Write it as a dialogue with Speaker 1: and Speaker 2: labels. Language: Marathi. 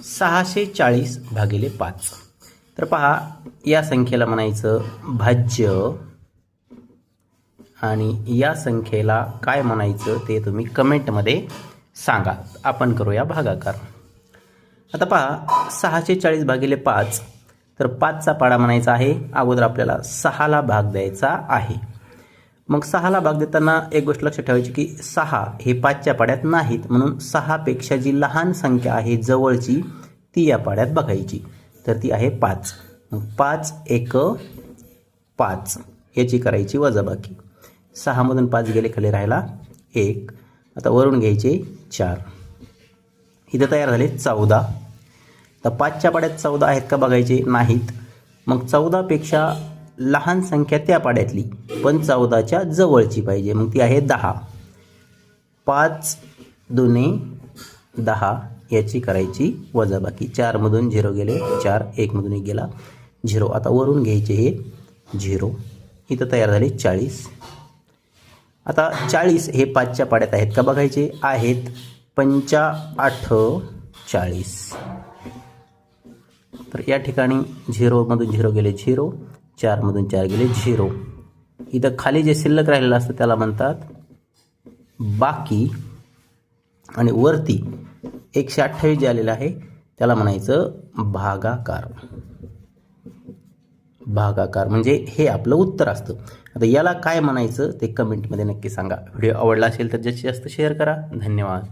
Speaker 1: सहाशे चाळीस भागिले पाच. तर पहा या संख्येला म्हणायचं भाज्य. आणि या संख्येला काय म्हणायचं ते तुम्ही कमेंटमध्ये सांगा. आपण करूया भागाकार. आता पहा सहाशे चाळीस भागिले पाच. तर पाचचा पाडा म्हणायचा आहे अगोदर आपल्याला सहाला भाग द्यायचा आहे. मग सहाला भाग देताना एक गोष्ट लक्षात ठेवायची की सहा हे पाचच्या पाड्यात नाहीत. म्हणून सहापेक्षा जी लहान संख्या आहे जवळची ती या पाड्यात बघायची. तर ती आहे पाच. मग पाच एक पाच याची करायची वजाबाकी. सहामधून पाच गेले खाली राहिला एक. आता वरून घ्यायचे चार. इथं तयार झाले चौदा. तर पाचच्या पाड्यात चौदा आहेत का बघायचे नाहीत. मग चौदापेक्षा लहान संख्या त्या पाड्यातली पण चौदाच्या जवळची पाहिजे. मग ती आहे दहा. पाच दुने दहा याची करायची वजाबाकी. चारमधून झिरो गेले चार एकमधून एक गेला झिरो. आता वरून घ्यायचे हे झिरो. इथं तयार झाले चाळीस. आता चाळीस हे पाचच्या पाड्यात आहेत का बघायचे? आहेत. पंचा आठ चाळीस. तर या ठिकाणी झिरोमधून झिरो गेले झिरो. चारमधून चार गेले झिरो. इथं खाली जे शिल्लक राहिलेलं असतं त्याला म्हणतात बाकी. आणि वरती एकशे अठ्ठावीस जे आलेलं आहे त्याला म्हणायचं भागाकार. भागाकार म्हणजे हे आपलं उत्तर असतं. आता याला काय म्हणायचं ते कमेंटमध्ये नक्की सांगा. व्हिडिओ आवडला असेल तर जास्तीत जास्त शेअर करा. धन्यवाद.